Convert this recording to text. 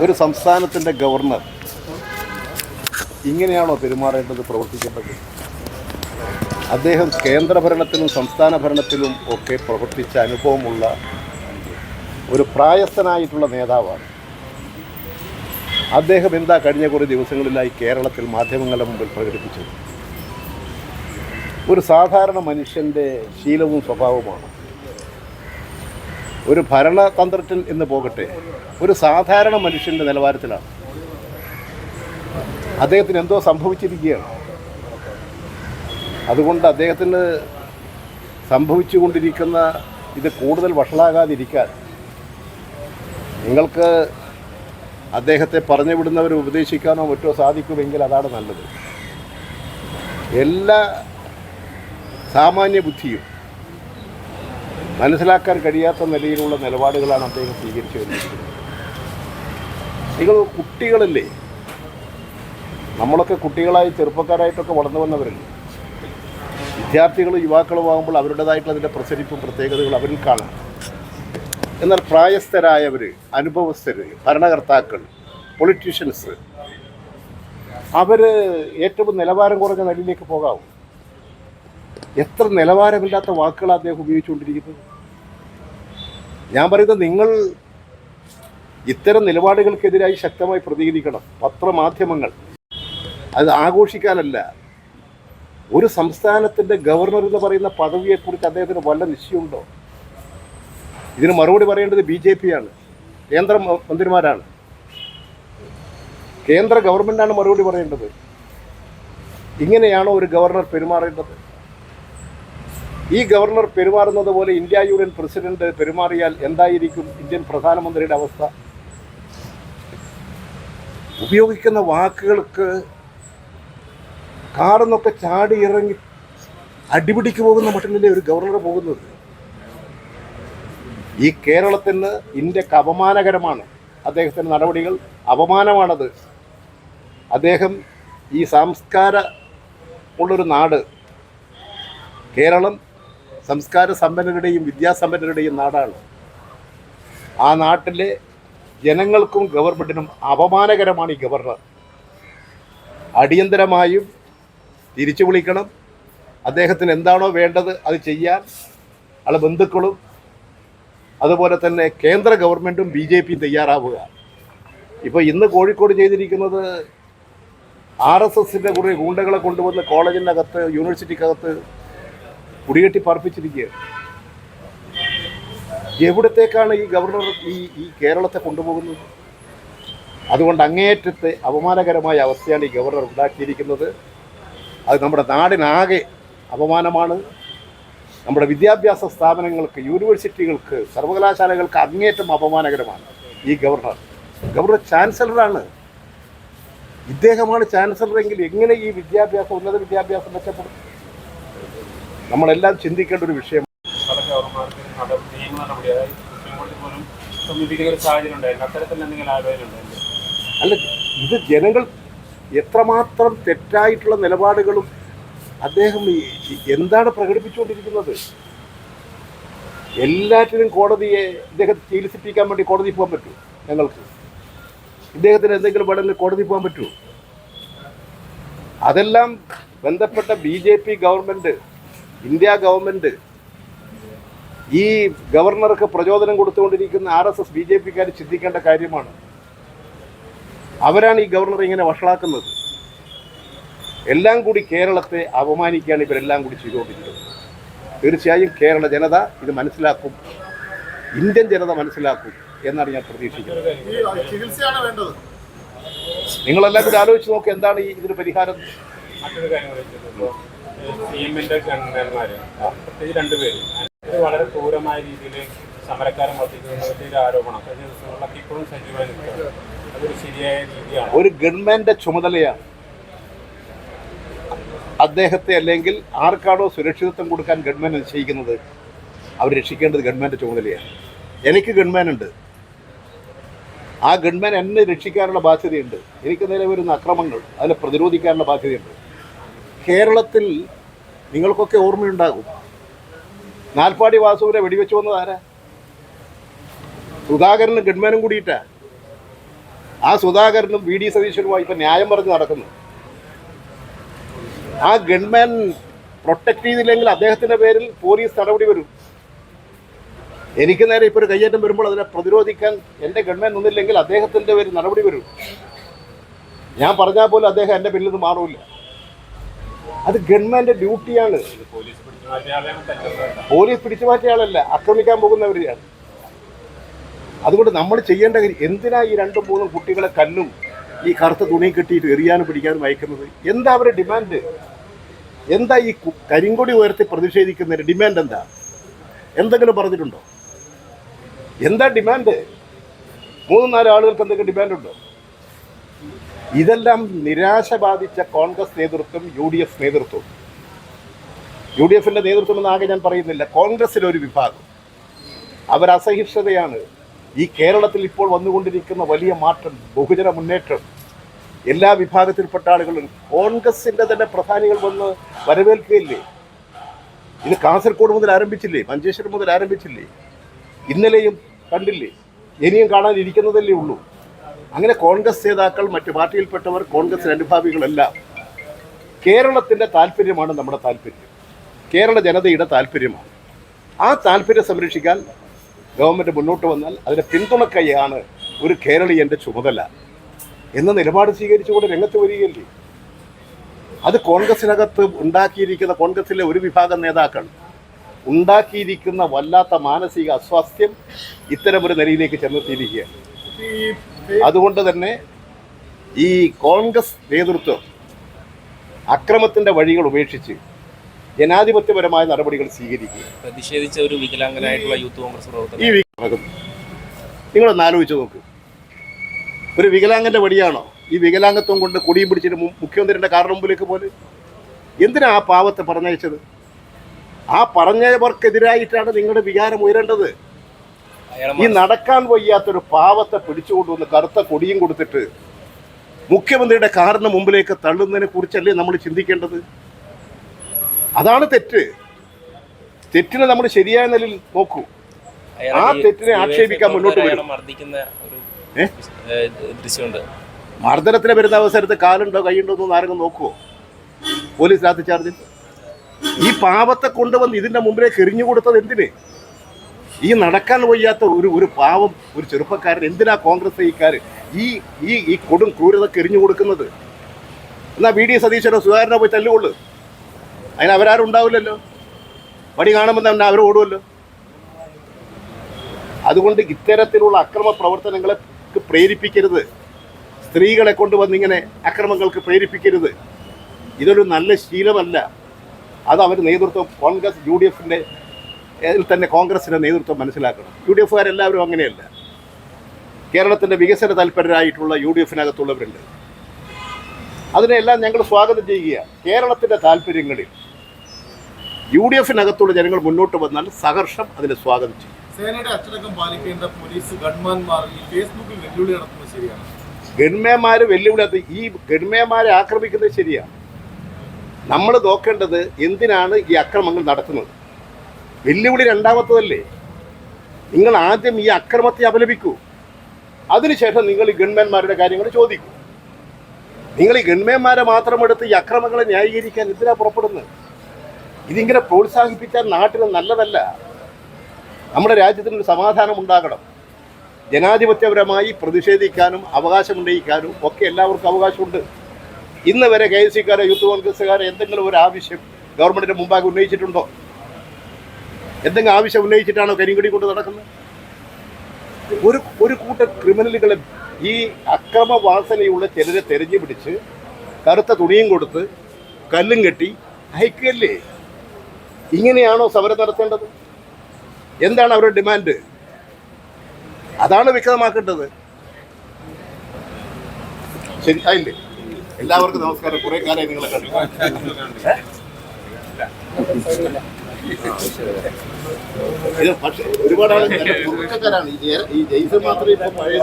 ഒരു സംസ്ഥാനത്തിന്റെ ഗവർണർ ഇങ്ങനെയാണോ പെരുമാറേണ്ടത് പ്രവർത്തിക്കേണ്ടത്? അദ്ദേഹം കേന്ദ്രഭരണത്തിലും സംസ്ഥാന ഭരണത്തിലും ഒക്കെ പ്രവർത്തിച്ച അനുഭവമുള്ള ഒരു പ്രായസ്ഥനായിട്ടുള്ള നേതാവാണ്. അദ്ദേഹം എന്താ കഴിഞ്ഞ കുറേ ദിവസങ്ങളിലായി കേരളത്തിൽ മാധ്യമങ്ങളുടെ മുമ്പിൽ പ്രകടിപ്പിച്ചത്? ഒരു സാധാരണ മനുഷ്യന്റെ ശീലവും സ്വഭാവമാണ് ഒരു ഭരണതന്ത്രത്തിൽ എന്ന് പോകട്ടെ. ഒരു സാധാരണ മനുഷ്യന്റെ നിലവാരത്തിലാണ്. അദ്ദേഹത്തിന് എന്തോ സംഭവിച്ചിരിക്കുകയാണ്. അതുകൊണ്ട് അദ്ദേഹത്തിന് സംഭവിച്ചുകൊണ്ടിരിക്കുന്ന ഇത് കൂടുതൽ വഷളാകാതിരിക്കാൻ നിങ്ങൾക്ക് അദ്ദേഹത്തെ പറഞ്ഞു വിടുന്നവർ ഉപദേശിക്കാനോ മറ്റോ സാധിക്കുമെങ്കിൽ അതാണ് നല്ലത്. എല്ലാ സാമാന്യ ബുദ്ധിയും മനസ്സിലാക്കാൻ കഴിയാത്ത നിലയിലുള്ള നിലപാടുകളാണ് അദ്ദേഹം സ്വീകരിച്ചു വന്നിരിക്കുന്നത് നിങ്ങൾ കുട്ടികളല്ലേ? നമ്മളൊക്കെ കുട്ടികളായി ചെറുപ്പക്കാരായിട്ടൊക്കെ വളർന്നു വന്നവരല്ലേ? വിദ്യാർത്ഥികളും യുവാക്കളും ആകുമ്പോൾ അവരുടേതായിട്ടുള്ള അതിന്റെ പ്രസരിപ്പും പ്രത്യേകതകൾ അവരിൽ കാണാം. എന്നാൽ പ്രായസ്ഥരായവർ അനുഭവസ്ഥർ ഭരണകർത്താക്കൾ പൊളിറ്റീഷ്യൻസ് അവർ ഏറ്റവും നിലവാരം കുറഞ്ഞ നിലയിലേക്ക് പോകാവും. എത്ര നിലവാരമില്ലാത്ത വാക്കുകളാണ് അദ്ദേഹം ഉപയോഗിച്ചുകൊണ്ടിരിക്കുന്നത്? ഞാൻ പറയുന്നത് നിങ്ങൾ ഇത്തരം നിലപാടുകൾക്കെതിരായി ശക്തമായി പ്രതികരിക്കണം. പത്രമാധ്യമങ്ങൾ. അത് ആഘോഷിക്കാനല്ല. ഒരു സംസ്ഥാനത്തിന്റെ ഗവർണർ എന്ന് പറയുന്ന പദവിയെക്കുറിച്ച് അദ്ദേഹത്തിന് വല്ല നിശ്ചയമുണ്ടോ? ഇതിന് മറുപടി പറയേണ്ടത് ബി ജെ പിയാണ്. കേന്ദ്ര മന്ത്രിമാരാണ്. കേന്ദ്ര ഗവൺമെന്റാണ് മറുപടി പറയേണ്ടത്. ഇങ്ങനെയാണോ ഒരു ഗവർണർ പെരുമാറേണ്ടത്? ഈ ഗവർണർ പെരുമാറുന്നത് പോലെ ഇന്ത്യ യൂണിയൻ പ്രസിഡന്റ് പെരുമാറിയാൽ എന്തായിരിക്കും ഇന്ത്യൻ പ്രധാനമന്ത്രിയുടെ അവസ്ഥ? ഉപയോഗിക്കുന്ന വാക്കുകൾക്ക് കാടന്നൊക്കെ ചാടി ഇറങ്ങി അടിപിടിക്ക് പോകുന്ന മട്ടിലല്ലേ ഒരു ഗവർണർ പോകുന്നത് ഈ കേരളത്തിന് ഇന്ത്യയ്ക്ക് അപമാനകരമാണ്. അദ്ദേഹത്തിന്റെ നടപടികൾ അപമാനമാണത്. അദ്ദേഹം ഈ സംസ്കാര ഉള്ളൊരു നാട്. കേരളം സംസ്കാര സമ്പന്നരുടെയും വിദ്യാസമ്പന്നരുടെയും നാടാണ്. ആ നാട്ടിലെ ജനങ്ങൾക്കും ഗവൺമെന്റിനും അപമാനകരമാണ് ഈ ഗവർണർ. അടിയന്തരമായും തിരിച്ചു വിളിക്കണം. അദ്ദേഹത്തിന് എന്താണോ വേണ്ടത് അത് ചെയ്യാൻ ആളെ ബന്ധുക്കളും അതുപോലെ തന്നെ കേന്ദ്ര ഗവൺമെന്റും ബി ജെ പിയും തയ്യാറാവുക. ഇപ്പോൾ ഇന്ന് കോഴിക്കോട് ചെയ്തിരിക്കുന്നത് ആർ എസ് എസിന്റെ കുറേ ഗൂണ്ടകളെ കൊണ്ടുവന്ന് കോളേജിനകത്ത് യൂണിവേഴ്സിറ്റിക്കകത്ത് കുടികെട്ടി പാർപ്പിച്ചിരിക്കുകയാണ്. എവിടത്തേക്കാണ് ഈ ഗവർണർ ഈ ഈ കേരളത്തെ കൊണ്ടുപോകുന്നത്? അതുകൊണ്ട് അങ്ങേയറ്റത്തെ അപമാനകരമായ അവസ്ഥയാണ് ഈ ഗവർണർ ഉണ്ടാക്കിയിരിക്കുന്നത്. അത് നമ്മുടെ നാടിനാകെ അപമാനമാണ്. നമ്മുടെ വിദ്യാഭ്യാസ സ്ഥാപനങ്ങൾക്ക് യൂണിവേഴ്സിറ്റികൾക്ക് സർവകലാശാലകൾക്ക് അങ്ങേയറ്റം അപമാനകരമാണ് ഈ ഗവർണർ. ഗവർണർ ചാൻസലറാണ്. ഇദ്ദേഹമാണ് ചാൻസലറെങ്കിൽ എങ്ങനെ ഈ വിദ്യാഭ്യാസം ഉന്നത വിദ്യാഭ്യാസം മെച്ചപ്പെടും? നമ്മളെല്ലാം ചിന്തിക്കേണ്ട ഒരു വിഷയം. പല ഗവർണർമാർക്ക് നട നിയമ നടപടി അതായത് സുപ്രീം കോടതി പോലും സമീപിക്കുന്ന ഒരു സാഹചര്യം ഉണ്ടായിരുന്നു. അത്തരത്തിൽ എന്തെങ്കിലും ആലോചന ഉണ്ടായിരുന്നു അല്ല ഇത് ജനങ്ങൾ എത്രമാത്രം തെറ്റായിട്ടുള്ള നിലപാടുകളും അദ്ദേഹം എന്താണ് പ്രകടിപ്പിച്ചുകൊണ്ടിരിക്കുന്നത്? എല്ലാറ്റിനും കോടതിയെ ഇദ്ദേഹത്തെ ചികിത്സിപ്പിക്കാൻ വേണ്ടി കോടതി പോകാൻ പറ്റൂ ഞങ്ങൾക്ക്? ഇദ്ദേഹത്തിന് എന്തെങ്കിലും വേണമെങ്കിൽ കോടതി പോകാൻ പറ്റൂ അതെല്ലാം ബന്ധപ്പെട്ട B J P government India government ഈ ഗവർണർക്ക് പ്രചോദനം കൊടുത്തുകൊണ്ടിരിക്കുന്ന R S S B J പിക്കാർ ചിന്തിക്കേണ്ട കാര്യമാണ്. അവരാണ് ഈ ഗവർണർ ഇങ്ങനെ വഷളാക്കുന്നത്. എല്ലാം കൂടി കേരളത്തെ അപമാനിക്കുകയാണ് ഇവരെല്ലാം കൂടി ചെയ്തുകൊണ്ടിരിക്കുന്നത്. തീർച്ചയായും കേരള ജനത ഇത് മനസ്സിലാക്കും. ഇന്ത്യൻ ജനത മനസ്സിലാക്കും എന്നാണ് ഞാൻ പ്രതീക്ഷിക്കുന്നത്. നിങ്ങളെല്ലാം കൂടി ആലോചിച്ച് നോക്ക് എന്താണ് ഈ ഇതിന് പരിഹാരം. മറ്റൊരു കാര്യം പറയുന്നത് ഇപ്പോൾ സി എമ്മിന്റെ ഗവർണർമാർ പ്രത്യേകിച്ച് രണ്ടുപേര് ഇത് വളരെ ക്രൂരമായ രീതിയിൽ സമരക്കാരെ ഒരു ആരോപണം. കഴിഞ്ഞ ദിവസങ്ങളിലൊക്കെ ഇപ്പോഴും സജീവമായി നിൽക്കുന്നത് അതൊരു ശരിയായ രീതിയാണ്. ഒരു ഗവൺമെന്റ് ചുമതലയാണ് അദ്ദേഹത്തെ അല്ലെങ്കിൽ ആർക്കാണോ സുരക്ഷിതത്വം കൊടുക്കാൻ ഗവൺമെന്റ് നിശ്ചയിക്കുന്നത് അവർ രക്ഷിക്കേണ്ടത് ഗവൺമെന്റ് ചുമതലയാണ്. എനിക്ക് ഗവൺമെന്റ് ഉണ്ട്. ആ ഗവൺമെന്റ് എന്നെ രക്ഷിക്കാനുള്ള ബാധ്യതയുണ്ട്. എനിക്ക് നേരെ വരുന്ന അക്രമങ്ങൾ അതിനെ പ്രതിരോധിക്കാനുള്ള ബാധ്യതയുണ്ട്. കേരളത്തിൽ നിങ്ങൾക്കൊക്കെ ഓർമ്മയുണ്ടാകും. നാൽപ്പാടി വാസുവിനെ വെടിവെച്ച് വന്നത് ആരാ? സുധാകരനും ഗഡ്മാനും കൂടിയിട്ടാ. ആ സുധാകരനും വി ഡി സതീശനുമായി ഇപ്പം ന്യായം പറഞ്ഞ് നടക്കുന്നു. ആ ഗൺമാൻ പ്രൊട്ടക്ട് ചെയ്തില്ലെങ്കിൽ അദ്ദേഹത്തിന്റെ പേരിൽ പോലീസ് നടപടി വരും. എനിക്ക് നേരെ ഇപ്പോൾ ഒരു കയ്യേറ്റം വരുമ്പോൾ അതിനെ പ്രതിരോധിക്കാൻ എന്റെ ഗൺമാൻ നിന്നില്ലെങ്കിൽ അദ്ദേഹത്തിന്റെ പേരിൽ നടപടി വരും. ഞാൻ പറഞ്ഞാൽ പോലും അദ്ദേഹം എന്റെ പേരിൽ നിന്ന് മാറൂല. അത് ഗവൺമെന്റ് ഡ്യൂട്ടിയാണ്. പോലീസ് പിടിച്ചു മാറ്റിയ ആളല്ല ആക്രമിക്കാൻ പോകുന്നവരെയാണ് അതുകൊണ്ട് നമ്മൾ ചെയ്യേണ്ട കാര്യം എന്തിനാ ഈ രണ്ടും മൂന്നും കുട്ടികളെ കല്ലും ഈ കറുത്ത തുണി കെട്ടിയിട്ട് എറിയാനും പിടിക്കാനും അയക്കുന്നത്? എന്താ അവരുടെ ഡിമാൻഡ്? എന്താ ഈ കരിങ്കൊടി ഉയർത്തി പ്രതിഷേധിക്കുന്നതിന് ഡിമാൻഡ് എന്താ? എന്തെങ്കിലും പറഞ്ഞിട്ടുണ്ടോ? എന്താ ഡിമാൻഡ്? മൂന്ന് നാല് ആളുകൾക്ക് എന്തെങ്കിലും ഡിമാൻഡ് ഉണ്ടോ? ഇതെല്ലാം നിരാശ ബാധിച്ച കോൺഗ്രസ് നേതൃത്വം യു ഡി എഫ് നേതൃത്വം. യു ഡി എഫിന്റെ നേതൃത്വം എന്നാകെ ഞാൻ പറയുന്നില്ല കോൺഗ്രസിലൊരു വിഭാഗം. അവരസഹിഷ്ണുതയാണ്. ഈ കേരളത്തിൽ ഇപ്പോൾ വന്നുകൊണ്ടിരിക്കുന്ന വലിയ മാറ്റം ബഹുജന മുന്നേറ്റം. എല്ലാ വിഭാഗത്തിൽപ്പെട്ട ആളുകളും കോൺഗ്രസിന്റെ തന്നെ പ്രധാനികൾ വന്ന് വരവേൽക്കുകയില്ലേ? ഇത് കാസർഗോഡ് മുതൽ ആരംഭിച്ചില്ലേ? മഞ്ചേശ്വരം മുതൽ ആരംഭിച്ചില്ലേ? ഇന്നലെയും കണ്ടില്ലേ? ഇനിയും കാണാനിരിക്കുന്നതല്ലേ ഉള്ളൂ. അങ്ങനെ കോൺഗ്രസ് നേതാക്കൾ മറ്റു പാർട്ടിയിൽപ്പെട്ടവർ കോൺഗ്രസ് അനുഭാവികളെല്ലാം കേരളത്തിന്റെ താല്പര്യമാണ് നമ്മുടെ താല്പര്യം. കേരള ജനതയുടെ താല്പര്യമാണ്. ആ താല്പര്യം സംരക്ഷിക്കാൻ ഗവൺമെന്റ് മുന്നോട്ട് വന്നാൽ അതിനെ പിന്തുണക്കയാണ് ഒരു കേരളീയന്റെ ചുമതല എന്ന നിലപാട് സ്വീകരിച്ചുകൊണ്ട് രംഗത്ത് വരികയല്ലേ? അത് കോൺഗ്രസിനകത്ത് ഉണ്ടാക്കിയിരിക്കുന്ന കോൺഗ്രസിലെ ഒരു വിഭാഗം നേതാക്കൾ ഉണ്ടാക്കിയിരിക്കുന്ന വല്ലാത്ത മാനസിക അസ്വാസ്ഥ്യം ഇത്തരമൊരു നിലയിലേക്ക് ചെന്നെത്തിയിരിക്കുകയാണ്. അതുകൊണ്ട് തന്നെ ഈ കോൺഗ്രസ് നേതൃത്വം അക്രമത്തിന്റെ വഴികൾ ഉപേക്ഷിച്ച് ജനാധിപത്യപരമായ നടപടികൾ സ്വീകരിക്കുക പ്രതിഷേധിച്ച ഒരു വികലാംഗനായിട്ടുള്ള യൂത്ത് കോൺഗ്രസ് പ്രവർത്തകൻ. ഈ നിങ്ങളൊന്ന് ആലോചിച്ച് നോക്ക്. ഒരു വികലാംഗന്റെ വഴിയാണോ? ഈ വികലാംഗത്വം കൊണ്ട് കൊടിയും പിടിച്ചിട്ട് മുഖ്യമന്ത്രിയുടെ കാറിന് മുമ്പിലേക്ക് പോലെ? എന്തിനാ ആ പാവത്തെ പറഞ്ഞയച്ചത്? ആ പറഞ്ഞവർക്കെതിരായിട്ടാണ് നിങ്ങളുടെ വികാരം ഉയരേണ്ടത്. ഈ നടക്കാൻ വയ്യാത്തൊരു പാവത്തെ പിടിച്ചുകൊണ്ടുവന്ന് കറുത്ത കൊടിയും കൊടുത്തിട്ട് മുഖ്യമന്ത്രിയുടെ കാറിന് മുമ്പിലേക്ക് തള്ളുന്നതിനെ കുറിച്ചല്ലേ നമ്മൾ ചിന്തിക്കേണ്ടത്? അതാണ് തെറ്റ്. തെറ്റിനെ നമ്മൾ ശരിയായ നിലയിൽ നോക്കൂ. ആ തെറ്റിനെ ആക്ഷേപിക്കാൻ മുന്നോട്ട് വരും. മർദ്ദനത്തിന് വരുന്ന അവസരത്ത് കാലുണ്ടോ കൈയുണ്ടോ എന്ന് ആരെങ്കിലും നോക്കുവോ? പോലീസ് രാത്രി ചാർജിൽ ഈ പാവത്തെ കൊണ്ടുവന്ന് ഇതിന്റെ മുമ്പിലേക്ക് എറിഞ്ഞു കൊടുത്തത് എന്തിന്? ഈ നടക്കാൻ വയ്യാത്ത ഒരു ഒരു പാവം ഒരു ചെറുപ്പക്കാരൻ എന്തിനാ കോൺഗ്രസ് ഈക്കാർ ഈ ഈ ഈ കൊടും ക്രൂരതക്ക് എറിഞ്ഞു കൊടുക്കുന്നത്. എന്നാൽ വി ഡി സതീശനോ സുധാകരനോ പോയി തല്ലുകൊള്ളു. അതിന് അവരാരും ഉണ്ടാവില്ലല്ലോ. വടി കാണുമ്പോൾ തന്നെ അവർ ഓടുമല്ലോ അതുകൊണ്ട് ഇത്തരത്തിലുള്ള അക്രമ പ്രവർത്തനങ്ങളെ പ്രേരിപ്പിക്കരുത്. സ്ത്രീകളെ കൊണ്ടുവന്ന് ഇങ്ങനെ അക്രമങ്ങൾക്ക് പ്രേരിപ്പിക്കരുത്. ഇതൊരു നല്ല ശീലമല്ല. അത് അവർ നേതൃത്വം കോൺഗ്രസ് യു ഡി എഫിന്റെ തന്നെ കോൺഗ്രസിന്റെ നേതൃത്വം മനസ്സിലാക്കണം. യു ഡി എഫുകാരെല്ലാവരും അങ്ങനെയല്ല. കേരളത്തിന്റെ വികസന താല്പര്യരായിട്ടുള്ള യു ഡി എഫിനകത്തുള്ളവരുണ്ട് അതിനെല്ലാം ഞങ്ങൾ സ്വാഗതം ചെയ്യുക കേരളത്തിന്റെ താല്പര്യങ്ങളിൽ യു ഡി എഫിനകത്തുള്ള ജനങ്ങൾ മുന്നോട്ട് വന്നാൽ സഹർഷം അതിനെ സ്വാഗതം ചെയ്യും. സേനയുടെ അച്ചടക്കം പാലിക്കേണ്ട പോലീസ് ഗൺമാൻമാർ ഫേസ്ബുക്കിൽ വെല്ലുവിളി നടത്തുന്നത് ശരിയാണ്. ഗൺമേന്മാർ വെല്ലുവിളി ഈ ഗൺമേന്മാരെ ആക്രമിക്കുന്നത് ശരിയാണ്. നമ്മൾ നോക്കേണ്ടത് എന്തിനാണ് ഈ അക്രമങ്ങൾ നടത്തുന്നത് വെല്ലുവിളി രണ്ടാമത്തതല്ലേ? നിങ്ങൾ ആദ്യം ഈ അക്രമത്തെ അപലപിക്കൂ. അതിനുശേഷം നിങ്ങൾ ഈ ഗൺമാന്മാരുടെ കാര്യങ്ങൾ ചോദിക്കൂ. നിങ്ങൾ ഈ ഗൺമേന്മാരെ മാത്രം എടുത്ത് ഈ അക്രമങ്ങളെ ന്യായീകരിക്കാൻ എന്തിനാ പുറപ്പെടുന്നത്? ഇതിങ്ങനെ പ്രോത്സാഹിപ്പിച്ചാൽ നാട്ടിന് നല്ലതല്ല. നമ്മുടെ രാജ്യത്തിനൊരു സമാധാനം ഉണ്ടാകണം. ജനാധിപത്യപരമായി പ്രതിഷേധിക്കാനും അവകാശം ഉന്നയിക്കാനും ഒക്കെ എല്ലാവർക്കും അവകാശമുണ്ട്. ഇന്ന് വരെ കെ എസ് സിക്കാരോ യൂത്ത് കോൺഗ്രസ്സുകാരോ എന്തെങ്കിലും ഒരു ആവശ്യം ഗവൺമെന്റിന്റെ മുമ്പാകെ ഉന്നയിച്ചിട്ടുണ്ടോ? എന്തെങ്കിലും ആവശ്യം ഉന്നയിച്ചിട്ടാണോ കരിങ്കുടി കൊണ്ട് നടക്കുന്നത്? ഒരു ഒരു കൂട്ടം ക്രിമിനലുകളെ ഈ അക്രമവാസനയുള്ള ചിലരെ തെരഞ്ഞു പിടിച്ച് കറുത്ത തുണിയും കൊടുത്ത് കല്ലും കെട്ടി അയക്കല്ലേ ഇങ്ങനെയാണോ സമരം നടത്തേണ്ടത്? എന്താണ് അവരുടെ ഡിമാൻഡ്? അതാണ് വ്യക്തമാക്കേണ്ടത് ശരി ആയില്ലേ? എല്ലാവർക്കും നമസ്കാരം. കുറെ കാലമായി നിങ്ങളെ കണ്ടു. ഇത് പക്ഷേ ഒരുപാട് ഈ ജയ- ഈ ജയ്സൺ മാത്രമേ ഇപ്പൊ പഴയ